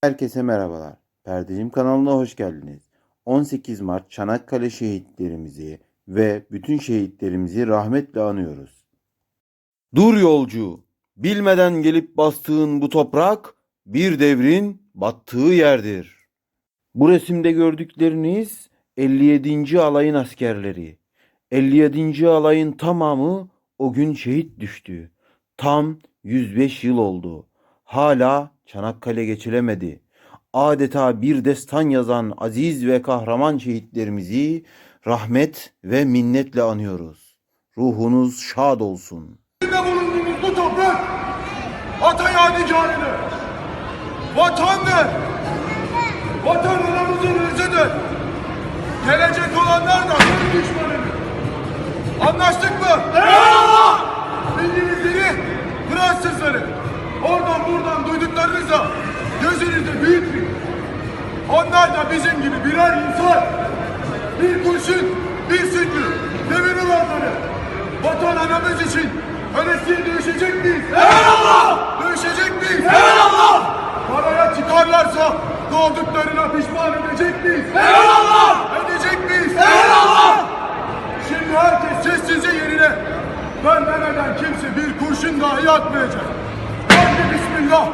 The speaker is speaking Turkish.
Herkese merhabalar. Perdecim kanalına hoş geldiniz. 18 Mart Çanakkale şehitlerimizi ve bütün şehitlerimizi rahmetle anıyoruz. Dur yolcu, bilmeden gelip bastığın bu toprak bir devrin battığı yerdir. Bu resimde gördükleriniz 57. alayın askerleri. 57. alayın tamamı o gün şehit düştü. Tam 105 yıl oldu. Hala Çanakkale geçilemedi. Adeta bir destan yazan aziz ve kahraman şehitlerimizi rahmet ve minnetle anıyoruz. Ruhunuz şad olsun. Bulunduğumuz bu toprak ata yadigarıdır. Vatandır. Vatan anamızın ırzıdır. Gelecek olanlar da düşmanıdır. Anlaştık mı? Eyvallah! Duyduklarınızla gözünüzde büyütmeyin. Onlar da bizim gibi birer insan. Bir kurşun, bir sütlü, devir olanları. Vatan anamız için ölesiye dövüşecek miyiz? Eyvallah! Dövüşecek miyiz? Eyvallah! Paraya çıkarlarsa doğduklarına pişman edecek miyiz? Eyvallah! Edecek miyiz? Eyvallah! Şimdi herkes sessizce yerine. Ben demeden kimse bir kurşun dahi atmayacak. Haydi bismillah.